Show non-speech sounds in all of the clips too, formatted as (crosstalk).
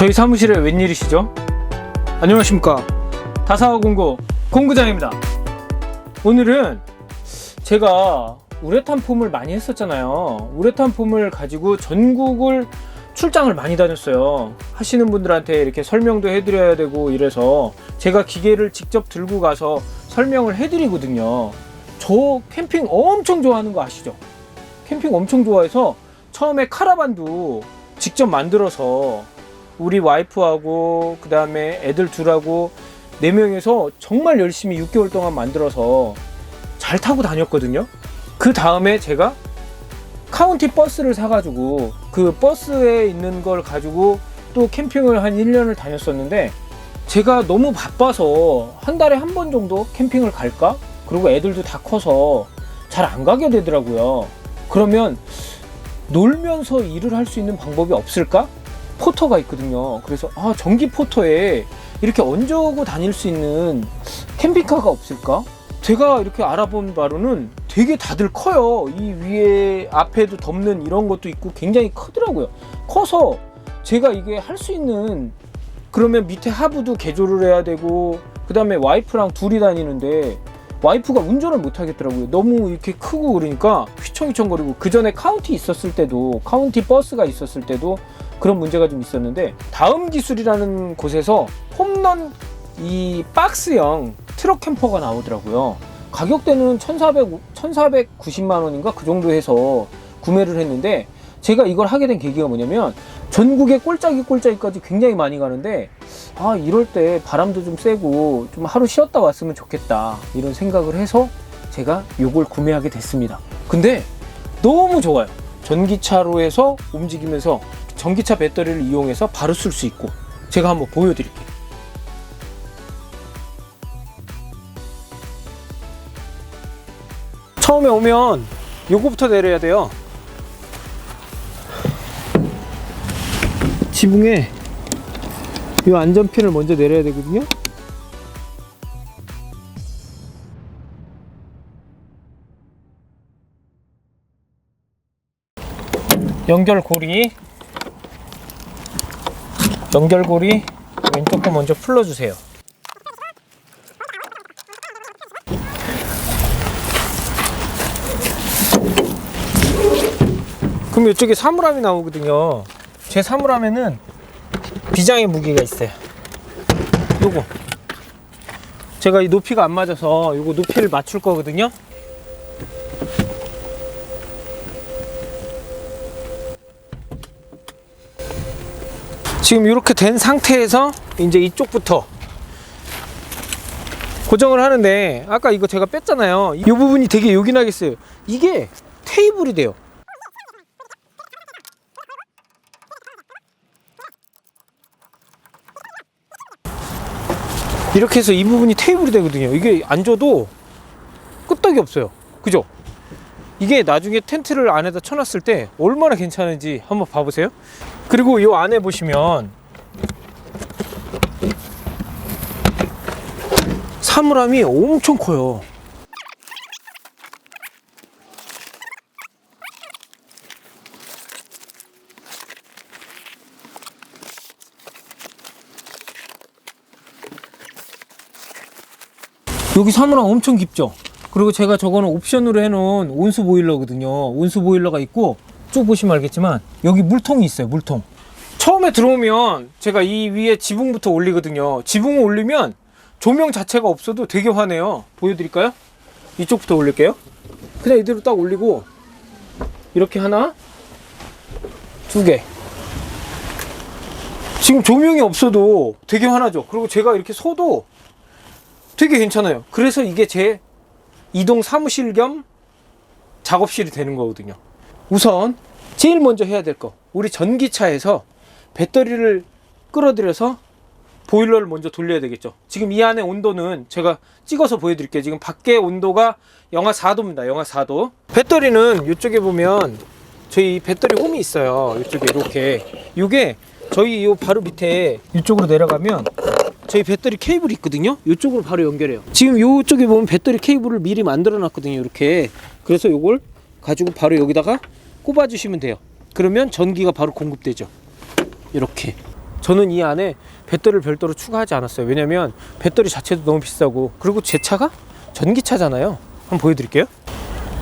어? 저희 사무실에 웬일이시죠? 안녕하십니까. 다사화공고 공구장입니다. 오늘은 제가 우레탄 폼을 많이 했었잖아요. 우레탄 폼을 가지고 전국을 출장을 많이 다녔어요. 하시는 분들한테 이렇게 설명도 해드려야 되고 이래서 제가 기계를 직접 들고 가서 설명을 해드리거든요. 저 캠핑 엄청 좋아하는 거 아시죠? 캠핑 엄청 좋아해서 처음에 카라반도 직접 만들어서 우리 와이프하고 그 다음에 애들 둘하고 네 명에서 정말 열심히 6개월 동안 만들어서 잘 타고 다녔거든요. 그 다음에 제가 카운티 버스를 사가지고 그 버스에 있는 걸 가지고 또 캠핑을 한 1년을 다녔었는데 제가 너무 바빠서 한 달에 한 번 정도 캠핑을 갈까? 그리고 애들도 다 커서 잘 안 가게 되더라고요. 그러면 놀면서 일을 할 수 있는 방법이 없을까? 포터가 있거든요. 그래서 아 전기 포터에 이렇게 얹어고 다닐 수 있는 캠핑카가 없을까? 제가 이렇게 알아본 바로는 되게 다들 커요. 이 위에 앞에도 덮는 이런 것도 있고 굉장히 크더라고요. 커서 제가 이게 할 수 있는 그러면 밑에 하부도 개조를 해야 되고 그 다음에 와이프랑 둘이 다니는데 와이프가 운전을 못 하겠더라고요. 너무 이렇게 크고 그러니까 휘청휘청거리고 그 전에 카운티 있었을 때도 카운티 버스가 있었을 때도 그런 문제가 좀 있었는데 다음 기술이라는 곳에서 홈런 이 박스형 트럭 캠퍼가 나오더라고요. 가격대는 1,400 1,490만 원인가 그 정도 해서 구매를 했는데 제가 이걸 하게 된 계기가 뭐냐면 전국에 꼴짜기 꼴짜기까지 굉장히 많이 가는데 아 이럴 때 바람도 좀 세고 좀 하루 쉬었다 왔으면 좋겠다 이런 생각을 해서 제가 요걸 구매하게 됐습니다 근데 너무 좋아요 전기차로 해서 움직이면서 전기차 배터리를 이용해서 바로 쓸 수 있고 제가 한번 보여드릴게요 처음에 오면 요거부터 내려야 돼요 지붕에 이 안전핀을 먼저 내려야 되거든요. 연결고리 연결고리 왼쪽 거 먼저 풀어주세요. 그럼 이쪽에 사물함이 나오거든요. 제 사물함에는 비장의 무기가 있어요. 요거. 제가 이 높이가 안 맞아서 요거 높이를 맞출 거거든요. 지금 이렇게 된 상태에서 이제 이쪽부터 고정을 하는데 아까 이거 제가 뺐잖아요. 이 부분이 되게 요긴하겠어요. 이게 테이블이 돼요. 이렇게 해서 이 부분이 테이블이 되거든요. 이게 앉아도 끄떡이 없어요. 그죠? 이게 나중에 텐트를 안에다 쳐놨을 때 얼마나 괜찮은지 한번 봐보세요. 그리고 이 안에 보시면 사물함이 엄청 커요. 여기 사물함 엄청 깊죠? 그리고 제가 저거는 옵션으로 해놓은 온수 보일러거든요. 온수 보일러가 있고 쭉 보시면 알겠지만 여기 물통이 있어요. 물통. 처음에 들어오면 제가 이 위에 지붕부터 올리거든요. 지붕을 올리면 조명 자체가 없어도 되게 환해요. 보여드릴까요? 이쪽부터 올릴게요. 그냥 이대로 딱 올리고 이렇게 하나, 두 개. 지금 조명이 없어도 되게 환하죠. 그리고 제가 이렇게 서도 되게 괜찮아요. 그래서 이게 제 이동 사무실 겸 작업실이 되는 거거든요. 우선 제일 먼저 해야 될 거. 우리 전기차에서 배터리를 끌어들여서 보일러를 먼저 돌려야 되겠죠. 지금 이 안에 온도는 제가 찍어서 보여드릴게요. 지금 밖에 온도가 영하 4도입니다. 영하 4도. 배터리는 이쪽에 보면 저희 배터리 홈이 있어요. 이쪽에 이렇게. 이게 저희 요 바로 밑에 이쪽으로 내려가면 저희 배터리 케이블이 있거든요. 이쪽으로 바로 연결해요. 지금 이쪽에 보면 배터리 케이블을 미리 만들어 놨거든요. 이렇게. 그래서 이걸 가지고 바로 여기다가 꼽아 주시면 돼요. 그러면 전기가 바로 공급되죠. 이렇게 저는 이 안에 배터리를 별도로 추가하지 않았어요 왜냐면 배터리 자체도 너무 비싸고 그리고 제 차가 전기차잖아요 한번 보여드릴게요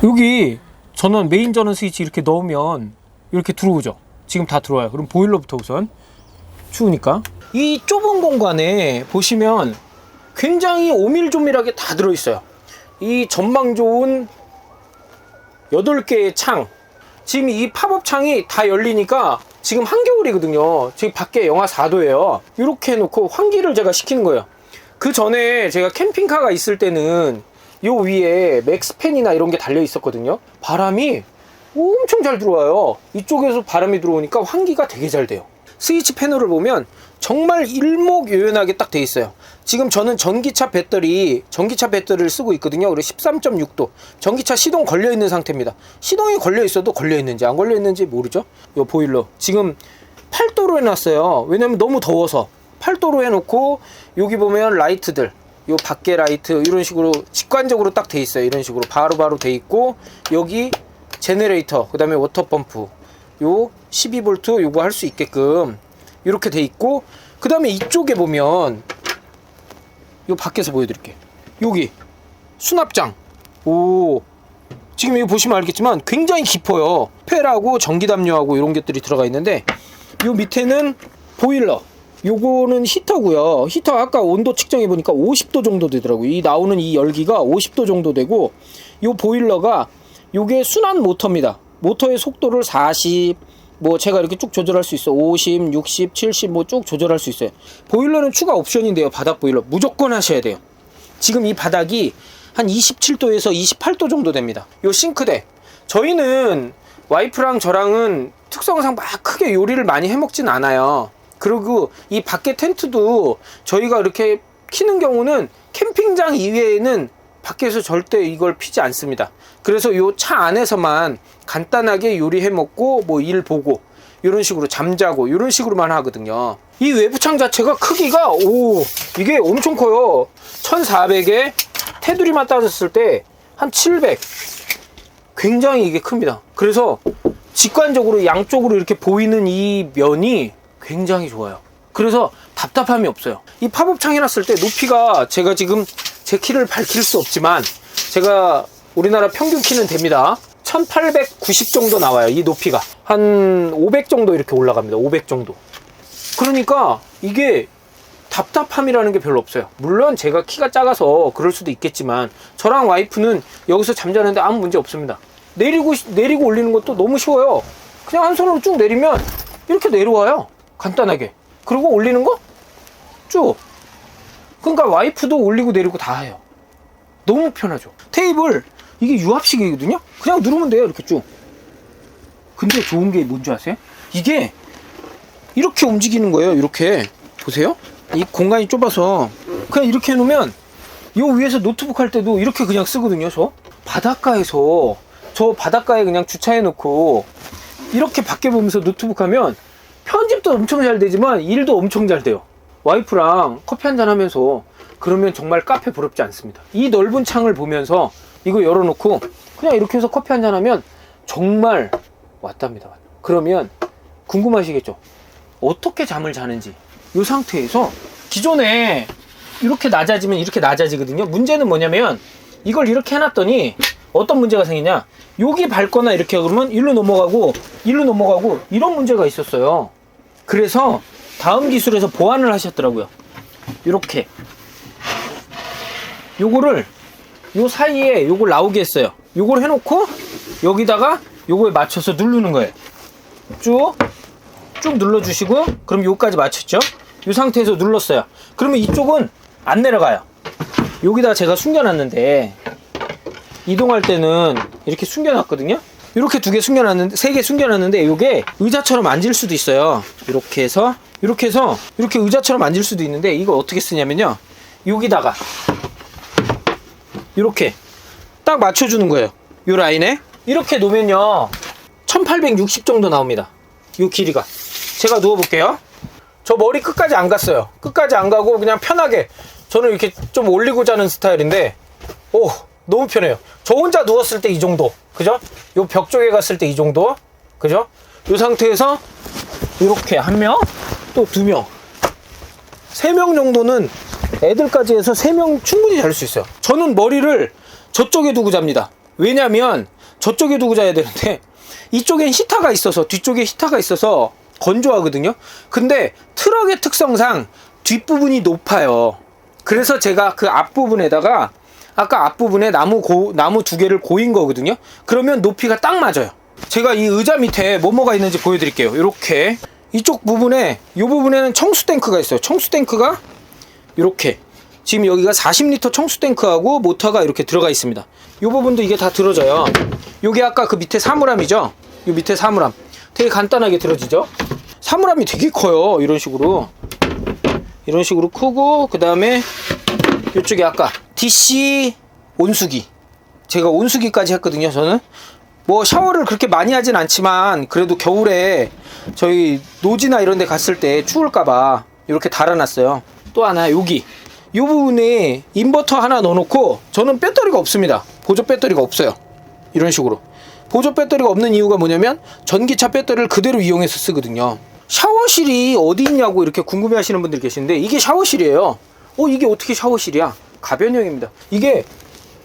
여기 전원 메인 전원 스위치 이렇게 넣으면 이렇게 들어오죠 지금 다 들어와요 그럼 보일러부터 우선 추우니까 이 좁은 공간에 보시면 굉장히 오밀조밀하게 다 들어있어요. 이 전망 좋은 8개의 창. 지금 이 팝업 창이 다 열리니까 지금 한겨울이거든요. 지금 밖에 영하 4도예요. 이렇게 해놓고 환기를 제가 시키는 거예요. 그 전에 제가 캠핑카가 있을 때는 요 위에 맥스팬이나 이런 게 달려 있었거든요. 바람이 엄청 잘 들어와요. 이쪽에서 바람이 들어오니까 환기가 되게 잘 돼요 스위치 패널을 보면 정말 일목요연하게 딱 돼 있어요. 지금 저는 전기차 배터리 전기차 배터리를 쓰고 있거든요. 그래서 13.6도. 전기차 시동 걸려 있는 상태입니다. 시동이 걸려 있어도 걸려 있는지 안 걸려 있는지 모르죠? 요 보일러. 지금 8도로 해놨어요. 왜냐면 너무 더워서. 8도로 해놓고 여기 보면 라이트들 요 밖에 라이트 이런 식으로 직관적으로 딱 돼 있어요. 이런 식으로 바로바로 돼 있고 여기 제네레이터 그 다음에 워터펌프 요 12V 요거 할수 있게끔 이렇게 돼 있고 그 다음에 이쪽에 보면 요 밖에서 보여드릴게요. 여기 수납장. 오. 지금 이거 보시면 알겠지만 굉장히 깊어요. 펠하고 전기담요하고 이런 것들이 들어가 있는데 요 밑에는 보일러. 요거는 히터고요. 히터 아까 온도 측정해 보니까 50도 정도 되더라고요. 이 나오는 이 열기가 50도 정도 되고 요 보일러가 요게 순환 모터입니다 모터의 속도를 40, 뭐 제가 이렇게 쭉 조절할 수 있어. 50, 60, 70 뭐 쭉 조절할 수 있어요. 보일러는 추가 옵션인데요. 바닥 보일러 무조건 하셔야 돼요. 지금 이 바닥이 한 27도에서 28도 정도 됩니다. 요 싱크대. 저희는 와이프랑 저랑은 특성상 막 크게 요리를 많이 해 먹진 않아요. 그리고 이 밖에 텐트도 저희가 이렇게 키는 경우는 캠핑장 이외에는 밖에서 절대 이걸 피지 않습니다. 그래서 요 차 안에서만 간단하게 요리해 먹고 뭐 일 보고 이런 식으로 잠자고 이런 식으로만 하거든요. 이 외부창 자체가 크기가 오 이게 엄청 커요. 1400에 테두리만 따졌을 때 한 700. 굉장히 이게 큽니다. 그래서 직관적으로 양쪽으로 이렇게 보이는 이 면이 굉장히 좋아요. 그래서 답답함이 없어요. 이 팝업 창 해놨을 때 높이가 제가 지금 제 키를 밝힐 수 없지만 제가 우리나라 평균 키는 됩니다. 1890 정도 나와요. 이 높이가. 한 500 정도 이렇게 올라갑니다. 500 정도. 그러니까 이게 답답함이라는 게 별로 없어요. 물론 제가 키가 작아서 그럴 수도 있겠지만 저랑 와이프는 여기서 잠자는데 아무 문제 없습니다. 내리고 내리고 올리는 것도 너무 쉬워요. 그냥 한 손으로 쭉 내리면 이렇게 내려와요. 간단하게. 그리고 올리는 거 쭉. 그러니까 와이프도 올리고 내리고 다 해요. 너무 편하죠. 테이블 이게 유압식이거든요. 그냥 누르면 돼요. 이렇게 쭉. 근데 좋은 게 뭔지 아세요? 이게 이렇게 움직이는 거예요. 이렇게 보세요. 이 공간이 좁아서 그냥 이렇게 해놓으면 요 위에서 노트북 할 때도 이렇게 그냥 쓰거든요. 저 바닷가에서 저 바닷가에 그냥 주차해놓고 이렇게 밖에 보면서 노트북 하면 편집도 엄청 잘 되지만 일도 엄청 잘 돼요. 와이프랑 커피 한잔 하면서 그러면 정말 카페 부럽지 않습니다. 이 넓은 창을 보면서 이거 열어놓고 그냥 이렇게 해서 커피 한잔 하면 정말 왔답니다. 그러면 궁금하시겠죠? 어떻게 잠을 자는지 이 상태에서 기존에 이렇게 낮아지면 이렇게 낮아지거든요. 문제는 뭐냐면 이걸 이렇게 해놨더니 어떤 문제가 생기냐? 여기 밟거나 이렇게 그러면 일로 넘어가고 일로 넘어가고 이런 문제가 있었어요. 그래서 다음 기술에서 보완을 하셨더라고요. 이렇게 요거를 요 사이에 요걸 나오게 했어요. 요걸 해놓고 여기다가 요거에 맞춰서 누르는 거예요. 쭉, 쭉 눌러주시고, 그럼 요까지 맞췄죠? 요 상태에서 눌렀어요. 그러면 이쪽은 안 내려가요. 여기다 제가 숨겨놨는데, 이동할 때는 이렇게 숨겨놨거든요? 이렇게 두 개 숨겨놨는데, 세 개 숨겨놨는데, 요게 의자처럼 앉을 수도 있어요. 이렇게 해서, 이렇게 해서, 이렇게 의자처럼 앉을 수도 있는데, 이거 어떻게 쓰냐면요. 여기다가, 이렇게 딱 맞춰주는 거예요. 요 라인에. 이렇게 놓으면요. 1860 정도 나옵니다. 요 길이가. 제가 누워볼게요. 저 머리 끝까지 안 갔어요. 끝까지 안 가고 그냥 편하게. 저는 이렇게 좀 올리고 자는 스타일인데, 오, 너무 편해요. 저 혼자 누웠을 때 이 정도. 그죠? 요 벽 쪽에 갔을 때 이 정도. 그죠? 요 상태에서 이렇게 한 명. 또 두 명. 세 명 정도는 애들까지 해서 세 명 충분히 잘 수 있어요. 저는 머리를 저쪽에 두고 잡니다. 왜냐면 저쪽에 두고 자야 되는데 이쪽엔 히타가 있어서 뒤쪽에 히타가 있어서 건조하거든요. 근데 트럭의 특성상 뒷부분이 높아요. 그래서 제가 그 앞부분에다가 아까 앞부분에 나무 고, 나무 두 개를 고인 거거든요. 그러면 높이가 딱 맞아요. 제가 이 의자 밑에 뭐뭐가 있는지 보여드릴게요. 이렇게 이쪽 부분에 이 부분에는 청수 탱크가 있어요. 청수 탱크가 이렇게 지금 여기가 40리터 청수 탱크하고 모터가 이렇게 들어가 있습니다. 이 부분도 이게 다 들어져요. 요게 아까 그 밑에 사물함이죠. 요 밑에 사물함 되게 간단하게 들어지죠. 사물함이 되게 커요. 이런 식으로 이런 식으로 크고 그 다음에 이쪽에 아까 DC 온수기 제가 온수기까지 했거든요. 저는 뭐 샤워를 그렇게 많이 하진 않지만 그래도 겨울에 저희 노지나 이런 데 갔을 때 추울까 봐 이렇게 달아놨어요. 또 하나 여기 이 부분에 인버터 하나 넣어놓고 저는 배터리가 없습니다. 보조 배터리가 없어요. 이런 식으로 보조 배터리가 없는 이유가 뭐냐면 전기차 배터리를 그대로 이용해서 쓰거든요. 샤워실이 어디 있냐고 이렇게 궁금해 하시는 분들 계시는데 이게 샤워실이에요. 어, 이게 어떻게 샤워실이야? 가변형입니다. 이게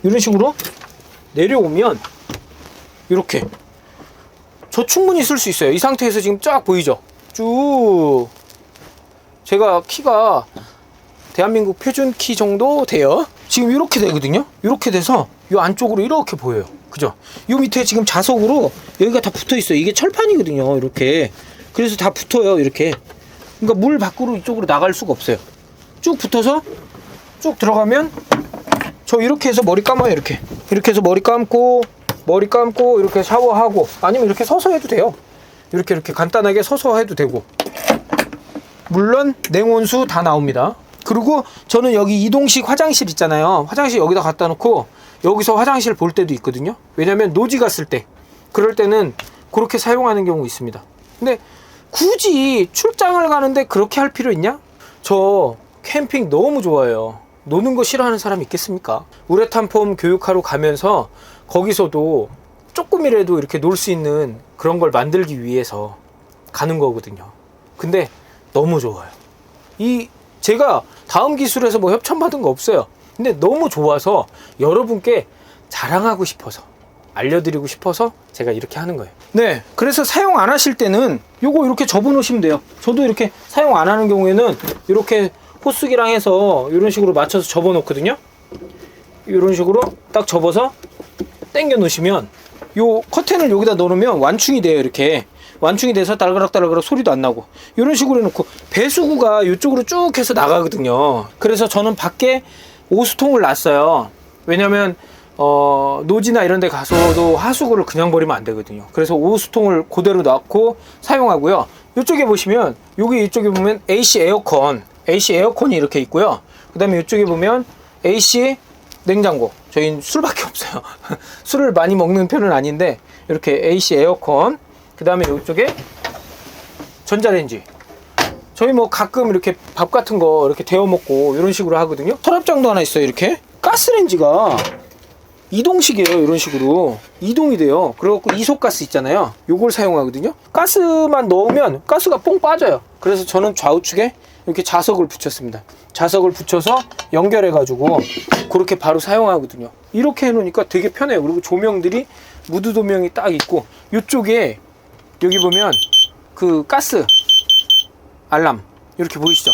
이런 식으로 내려오면 이렇게 저 충분히 쓸 수 있어요. 이 상태에서 지금 쫙 보이죠? 쭉 제가 키가 대한민국 표준 키 정도 돼요. 지금 이렇게 되거든요. 이렇게 돼서 이 안쪽으로 이렇게 보여요. 그죠? 이 밑에 지금 자석으로 여기가 다 붙어 있어요. 이게 철판이거든요. 이렇게. 그래서 다 붙어요. 이렇게. 그러니까 물 밖으로 이쪽으로 나갈 수가 없어요. 쭉 붙어서 쭉 들어가면 저 이렇게 해서 머리 감아요. 이렇게. 이렇게 해서 머리 감고 머리 감고 이렇게 샤워하고 아니면 이렇게 서서 해도 돼요. 이렇게 이렇게 간단하게 서서 해도 되고. 물론 냉온수 다 나옵니다. 그리고 저는 여기 이동식 화장실 있잖아요. 화장실 여기다 갖다 놓고 여기서 화장실 볼 때도 있거든요. 왜냐면 노지 갔을 때 그럴 때는 그렇게 사용하는 경우 있습니다. 근데 굳이 출장을 가는데 그렇게 할 필요 있냐? 저 캠핑 너무 좋아해요. 노는 거 싫어하는 사람 있겠습니까? 우레탄 폼 교육하러 가면서 거기서도 조금이라도 이렇게 놀 수 있는 그런 걸 만들기 위해서 가는 거거든요. 근데 너무 좋아요. 이 제가 다음 기술에서 뭐 협찬 받은 거 없어요. 근데 너무 좋아서 여러분께 자랑하고 싶어서 알려드리고 싶어서 제가 이렇게 하는 거예요. 네. 그래서 사용 안 하실 때는 요거 이렇게 접어 놓으시면 돼요. 저도 이렇게 사용 안 하는 경우에는 이렇게 호스기랑 해서 이런 식으로 맞춰서 접어 놓거든요. 이런 식으로 딱 접어서 당겨 놓으시면 요 커튼을 여기다 넣으면 완충이 돼요. 이렇게. 완충이 돼서 달그락달그락 소리도 안 나고 이런 식으로 해놓고 배수구가 이쪽으로 쭉 해서 나가거든요 그래서 저는 밖에 오수통을 놨어요 왜냐면 어, 노지나 이런 데 가서도 하수구를 그냥 버리면 안 되거든요 그래서 오수통을 그대로 놨고 사용하고요 이쪽에 보시면 여기 이쪽에 보면 AC 에어컨 AC 에어컨이 이렇게 있고요. 그 다음에 이쪽에 보면 AC 냉장고. 저희는 술밖에 (laughs) 없어요. 술을 많이 먹는 편은 아닌데 이렇게 AC 에어컨. 그 다음에 이쪽에 전자레인지. 저희 뭐 가끔 이렇게 밥 같은 거 이렇게 데워 먹고 이런 식으로 하거든요. 서랍장도 하나 있어요 이렇게. 가스레인지가 이동식이에요 이런 식으로. 이동이 돼요. 그래갖고 이소가스 있잖아요. 요걸 사용하거든요. 가스만 넣으면 가스가 뽕 빠져요. 그래서 저는 좌우측에 이렇게 자석을 붙였습니다. 자석을 붙여서 연결해 가지고 그렇게 바로 사용하거든요. 이렇게 해 놓으니까 되게 편해요. 그리고 조명들이 무드 조명이 딱 있고 이쪽에 여기 보면 그 가스 알람 이렇게 보이시죠?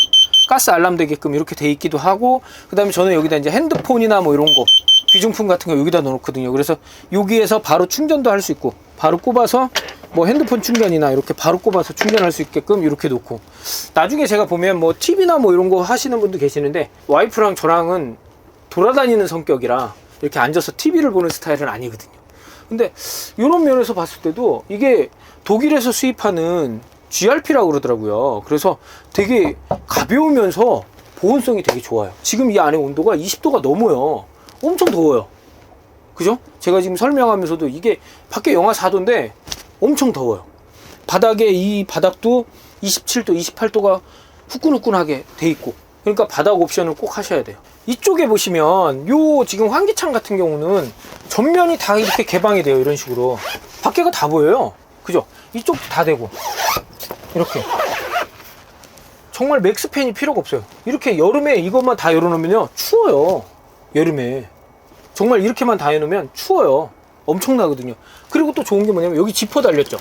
가스 알람 되게끔 이렇게 돼 있기도 하고 그 다음에 저는 여기다 이제 핸드폰이나 뭐 이런 거 귀중품 같은 거 여기다 넣어놓거든요. 그래서 여기에서 바로 충전도 할 수 있고 바로 꼽아서 뭐 핸드폰 충전이나 이렇게 바로 꼽아서 충전할 수 있게끔 이렇게 놓고 나중에 제가 보면 뭐 TV나 뭐 이런 거 하시는 분도 계시는데 와이프랑 저랑은 돌아다니는 성격이라 이렇게 앉아서 TV를 보는 스타일은 아니거든요 근데 이런 면에서 봤을 때도 이게 독일에서 수입하는 GRP라고 그러더라고요. 그래서 되게 가벼우면서 보온성이 되게 좋아요. 지금 이 안에 온도가 20도가 넘어요. 엄청 더워요. 그죠? 제가 지금 설명하면서도 이게 밖에 영하 4도인데 엄청 더워요. 바닥에 이 바닥도 27도, 28도가 후끈후끈하게 돼 있고 그러니까 바닥 옵션을 꼭 하셔야 돼요. 이쪽에 보시면 요 지금 환기창 같은 경우는 전면이 다 이렇게 개방이 돼요. 이런 식으로. 밖에가 다 보여요. 그죠? 이쪽도 다 되고. 이렇게. 정말 맥스팬이 필요가 없어요. 이렇게 여름에 이것만 다 열어놓으면요 추워요. 여름에 정말 이렇게만 다 해놓으면 추워요. 엄청나거든요. 그리고 또 좋은 게 뭐냐면 여기 지퍼 달렸죠.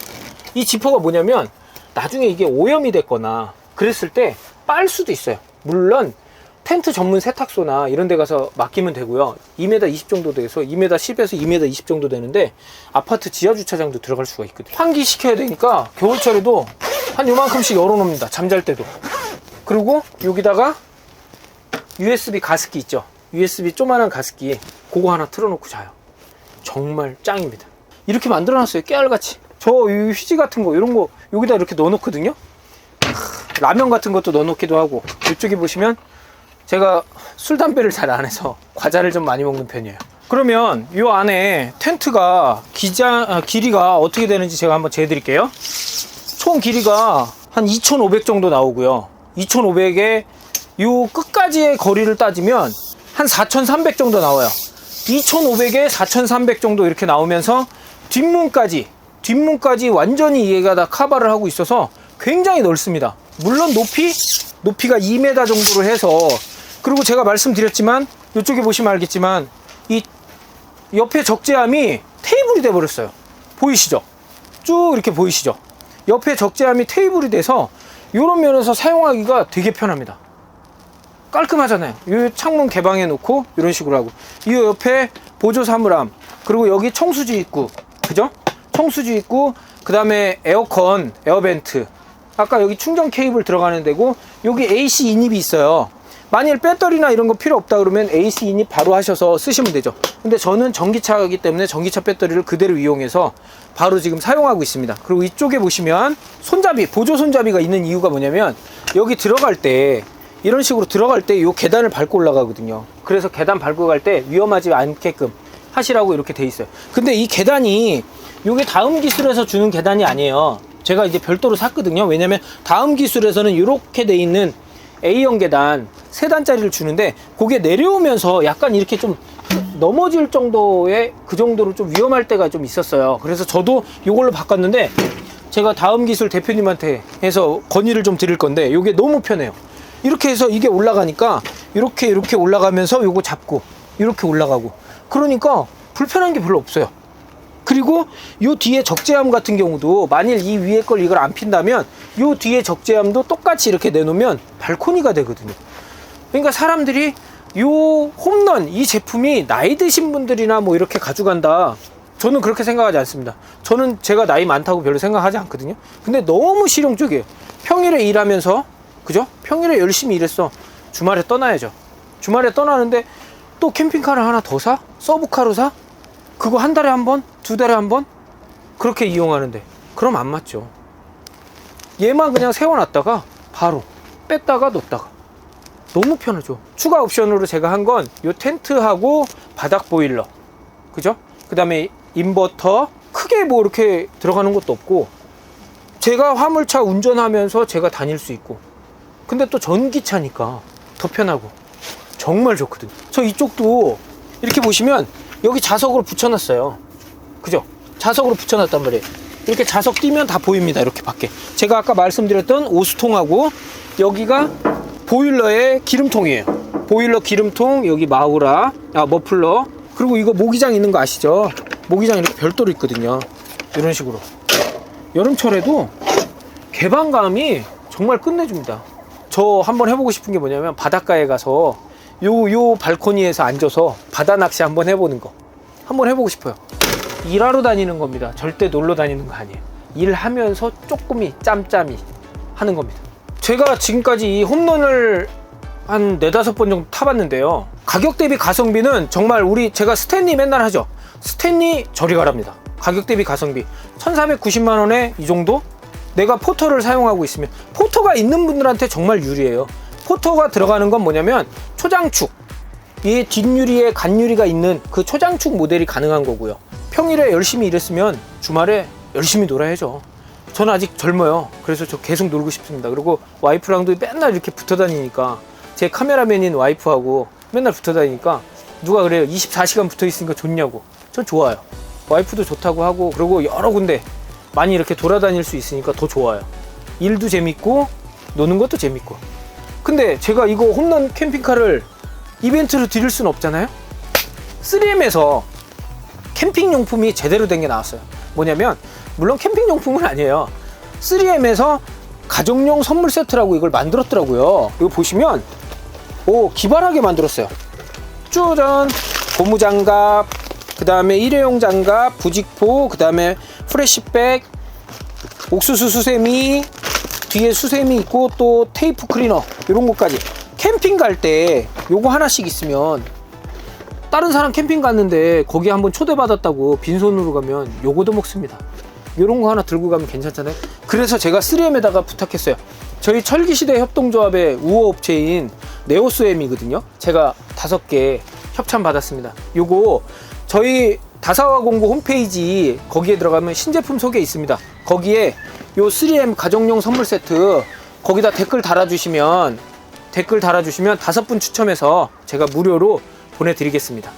이 지퍼가 뭐냐면 나중에 이게 오염이 됐거나 그랬을 때 빨 수도 있어요. 물론 텐트 전문 세탁소나 이런 데 가서 맡기면 되고요. 2m 20 정도 돼서 2m 10에서 2m 20 정도 되는데 아파트 지하 주차장도 들어갈 수가 있거든요. 환기 시켜야 되니까 겨울철에도 한 요만큼씩 열어 놓습니다. 잠잘 때도. 그리고 여기다가 USB 가습기 있죠. USB 조만한 가습기 그거 하나 틀어 놓고 자요. 정말 짱입니다. 이렇게 만들어놨어요. 깨알같이. 저이 휴지 같은 거 이런 거 여기다 이렇게 넣어놓거든요. 크, 라면 같은 것도 넣어놓기도 하고 이쪽에 보시면 제가 술 담배를 잘 안 해서 과자를 좀 많이 먹는 편이에요. 그러면 이 안에 텐트가 기자 아, 길이가 어떻게 되는지 제가 한번 재드릴게요. 총 길이가 한 2,500 정도 나오고요. 2,500에 요 끝까지의 거리를 따지면 한 4,300 정도 나와요. 2,500에 4,300 정도 이렇게 나오면서 뒷문까지 뒷문까지 완전히 얘가 다 카바를 하고 있어서 굉장히 넓습니다. 물론 높이 높이가 2m 정도로 해서 그리고 제가 말씀드렸지만 이쪽에 보시면 알겠지만 이 옆에 적재함이 테이블이 돼 버렸어요. 보이시죠? 쭉 이렇게 보이시죠? 옆에 적재함이 테이블이 돼서 이런 면에서 사용하기가 되게 편합니다. 깔끔하잖아요. 이 창문 개방해 놓고 이런 식으로 하고 이 옆에 보조 사물함 그리고 여기 청수지 있고 그죠? 청수지 있고 그 다음에 에어컨 에어벤트 아까 여기 충전 케이블 들어가는 데고 여기 AC 인입이 있어요. 만일 배터리나 이런 거 필요 없다 그러면 AC 인입 바로 하셔서 쓰시면 되죠. 근데 저는 전기차이기 때문에 전기차 배터리를 그대로 이용해서 바로 지금 사용하고 있습니다. 그리고 이쪽에 보시면 손잡이, 보조 손잡이가 있는 이유가 뭐냐면 여기 들어갈 때 이런 식으로 들어갈 때 이 계단을 밟고 올라가거든요. 그래서 계단 밟고 갈 때 위험하지 않게끔 하시라고 이렇게 돼 있어요. 근데 이 계단이 이게 다음 기술에서 주는 계단이 아니에요. 제가 이제 별도로 샀거든요. 왜냐면 다음 기술에서는 이렇게 돼 있는 A형 계단 세 단짜리를 주는데 그게 내려오면서 약간 이렇게 좀 넘어질 정도의 그 정도로 좀 위험할 때가 좀 있었어요. 그래서 저도 이걸로 바꿨는데 제가 다음 기술 대표님한테 해서 건의를 좀 드릴 건데 이게 너무 편해요. 이렇게 해서 이게 올라가니까 이렇게 이렇게 올라가면서 요거 잡고 이렇게 올라가고 그러니까 불편한 게 별로 없어요. 그리고 요 뒤에 적재함 같은 경우도 만일 이 위에 걸 이걸 안 핀다면 요 뒤에 적재함도 똑같이 이렇게 내놓으면 발코니가 되거든요. 그러니까 사람들이 요 홈런 이 제품이 나이 드신 분들이나 뭐 이렇게 가져간다. 저는 그렇게 생각하지 않습니다. 저는 제가 나이 많다고 별로 생각하지 않거든요. 근데 너무 실용적이에요. 평일에 일하면서 그죠? 평일에 열심히 일했어. 주말에 떠나야죠. 주말에 떠나는데 또 캠핑카를 하나 더 사? 서브카로 사? 그거 한 달에 한 번? 두 달에 한 번? 그렇게 이용하는데 그럼 안 맞죠. 얘만 그냥 세워놨다가 바로 뺐다가 넣었다가 너무 편하죠. 추가 옵션으로 제가 한 건 요 텐트하고 바닥 보일러 그죠? 그 다음에 인버터 크게 뭐 이렇게 들어가는 것도 없고 제가 화물차 운전하면서 제가 다닐 수 있고 근데 또 전기차니까 더 편하고 정말 좋거든요. 저 이쪽도 이렇게 보시면 여기 자석으로 붙여놨어요. 그죠? 자석으로 붙여놨단 말이에요. 이렇게 자석 띄면 다 보입니다. 이렇게 밖에. 제가 아까 말씀드렸던 오수통하고 여기가 보일러의 기름통이에요. 보일러 기름통, 여기 마우라, 아, 머플러. 그리고 이거 모기장 있는 거 아시죠? 모기장 이렇게 별도로 있거든요. 이런 식으로. 여름철에도 개방감이 정말 끝내줍니다. 저 한번 해보고 싶은 게 뭐냐면 바닷가에 가서 요, 요 발코니에서 앉아서 바다 낚시 한번 해보는 거. 한번 해보고 싶어요. 일하러 다니는 겁니다. 절대 놀러 다니는 거 아니에요. 일하면서 쪼꼬미, 짬짬이 하는 겁니다. 제가 지금까지 이 홈런을 한 네다섯 번 정도 타봤는데요. 가격 대비 가성비는 정말 우리 제가 스탠리 맨날 하죠. 스탠리 저리 가랍니다. 가격 대비 가성비 1490만 원에 이 정도? 내가 포터를 사용하고 있으면 포터가 있는 분들한테 정말 유리해요. 포터가 들어가는 건 뭐냐면 초장축 이 뒷유리에 간유리가 있는 그 초장축 모델이 가능한 거고요. 평일에 열심히 일했으면 주말에 열심히 놀아야죠. 저는 아직 젊어요. 그래서 저 계속 놀고 싶습니다. 그리고 와이프랑도 맨날 이렇게 붙어 다니니까 제 카메라맨인 와이프하고 맨날 붙어 다니니까 누가 그래요. 24시간 붙어 있으니까 좋냐고. 전 좋아요. 와이프도 좋다고 하고 그리고 여러 군데 많이 이렇게 돌아다닐 수 있으니까 더 좋아요. 일도 재밌고 노는 것도 재밌고. 근데 제가 이거 홈런 캠핑카를 이벤트로 드릴 수는 없잖아요. 3M에서 캠핑 용품이 제대로 된 게 나왔어요. 뭐냐면 물론 캠핑 용품은 아니에요. 3M에서 가정용 선물 세트라고 이걸 만들었더라고요. 이거 보시면 오 기발하게 만들었어요. 쭈전 고무 장갑, 그 다음에 일회용 장갑, 부직포, 그 다음에 프레시백, 옥수수 수세미, 뒤에 수세미 있고 또 테이프 클리너 이런 것까지 캠핑 갈 때 요거 하나씩 있으면 다른 사람 캠핑 갔는데 거기 한번 초대받았다고 빈손으로 가면 요거도 먹습니다. 요런 거 하나 들고 가면 괜찮잖아요. 그래서 제가 3M에다가 부탁했어요. 저희 철기시대 협동조합의 우호 업체인 네오스엠이거든요. 제가 다섯 개 협찬 받았습니다. 요거 저희 다사와 공구 홈페이지 거기에 들어가면 신제품 소개 있습니다. 거기에 요 3M 가정용 선물 세트 거기다 댓글 달아주시면 댓글 달아주시면 다섯 분 추첨해서 제가 무료로 보내드리겠습니다.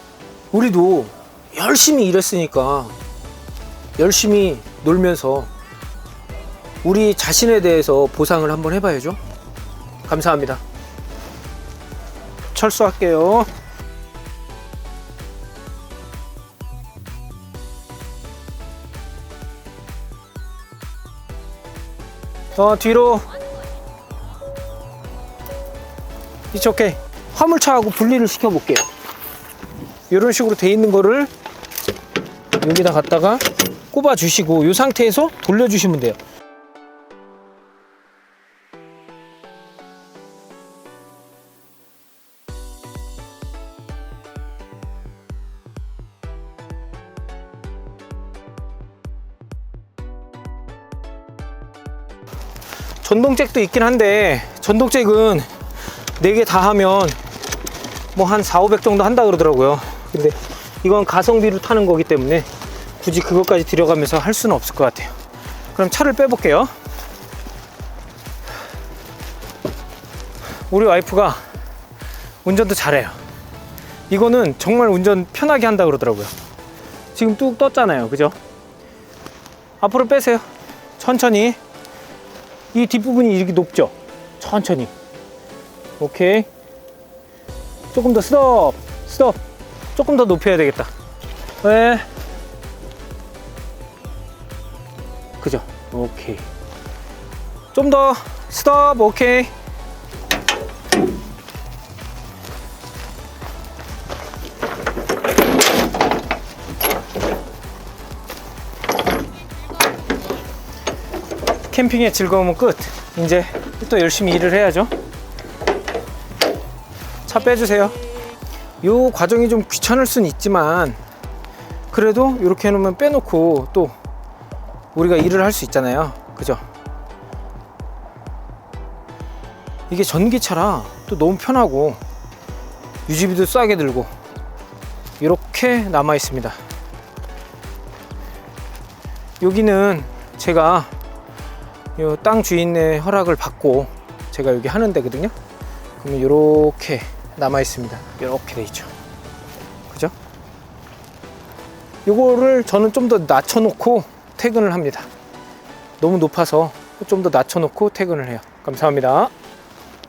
우리도 열심히 일했으니까 열심히 놀면서 우리 자신에 대해서 보상을 한번 해봐야죠. 감사합니다. 철수할게요. 어, 뒤로. 오케이. 화물차하고 분리를 시켜 볼게요. 이런 식으로 돼 있는 거를 여기다 갖다가 꼽아 주시고 이 상태에서 돌려 주시면 돼요. 전동잭도 있긴 한데 전동잭은 4개 다 하면 뭐 한 4, 500 정도 한다 그러더라고요. 근데 이건 가성비로 타는 거기 때문에 굳이 그것까지 들여가면서 할 수는 없을 것 같아요. 그럼 차를 빼볼게요. 우리 와이프가 운전도 잘해요. 이거는 정말 운전 편하게 한다 그러더라고요. 지금 뚝 떴잖아요. 그죠? 앞으로 빼세요. 천천히. 이 뒷부분이 이렇게 높죠? 천천히. 오케이. 조금 더 스톱. 스톱. 조금 더 높여야 되겠다. 네. 그죠? 오케이. 좀 더 스톱. 오케이. 캠핑의 즐거움은 끝. 이제 또 열심히 일을 해야죠. 차 빼주세요. 요 과정이 좀 귀찮을 순 있지만 그래도 이렇게 해놓으면 빼놓고 또 우리가 일을 할 수 있잖아요. 그죠? 이게 전기차라 또 너무 편하고 유지비도 싸게 들고 이렇게 남아 있습니다. 여기는 제가 요땅 주인의 허락을 받고 제가 여기 하는 데거든요. 그러면 이렇게 남아 있습니다. 이렇게 돼 있죠. 그죠? 요거를 저는 좀 더 낮춰놓고 퇴근을 합니다. 너무 높아서 좀 더 낮춰놓고 퇴근을 해요. 감사합니다.